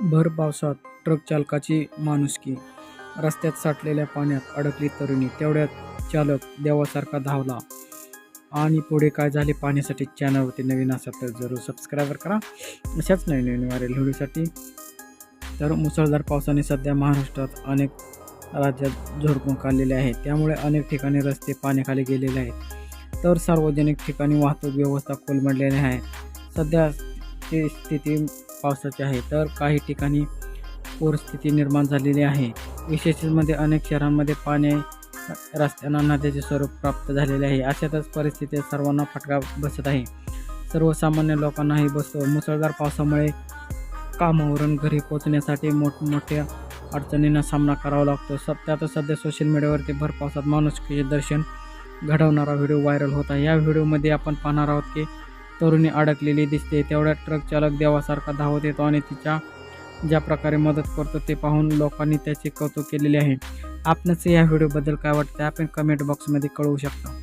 भर पावसात ट्रक चालकाची माणुसकी. रस्त्यात साठलेल्या पाण्यात अडकली तरुणी. तेवढ्यात चालक देवासारखा धावला. आणि पुढे काय झाले पाहण्यासाठी चॅनलवरती नवीन असाल तर जरूर सबस्क्राईबर करा. अशाच नवीन नवीन व्हायरल व्हिडिओसाठी. तर मुसळधार पावसाने सध्या महाराष्ट्रात अनेक राज्यात झोडपून काढलेले आहे. त्यामुळे अनेक ठिकाणी रस्ते पाण्याखाली गेलेले आहेत. तर सार्वजनिक ठिकाणी वाहतूक व्यवस्था कोलमडलेली आहे. सध्या ती स्थिती पावसाचे आहे. तर काही ठिकाणी पूरस्थिती निर्माण झालेली आहे. विशेषमध्ये अनेक शहरांमध्ये पाणी रस्त्यांना नद्याचे स्वरूप प्राप्त झालेले आहे. अशातच परिस्थितीत सर्वांना फटका बसत आहे. सर्वसामान्य लोकांनाही बसतो. मुसळधार पावसामुळे कामावरून घरी पोचण्यासाठी मोठमोठ्या अडचणींना सामना करावा लागतो. स त्यातच सध्या सोशल मीडियावरती भर पावसात माणुसकीचे दर्शन घडवणारा व्हिडिओ व्हायरल होता या व्हिडिओमध्ये आपण पाहणार आहोत की तरुणी अडकलेली दिसते. तेवढ्या ट्रक चालक देवासारखा धावत येतो आणि तिच्या ज्या प्रकारे मदत करतो ते पाहून लोकांनी त्याचे कौतुक केलेले आहे. आपणच या व्हिडिओबद्दल काय वाटतं? आपण कमेंट बॉक्समध्ये कळवू शकता.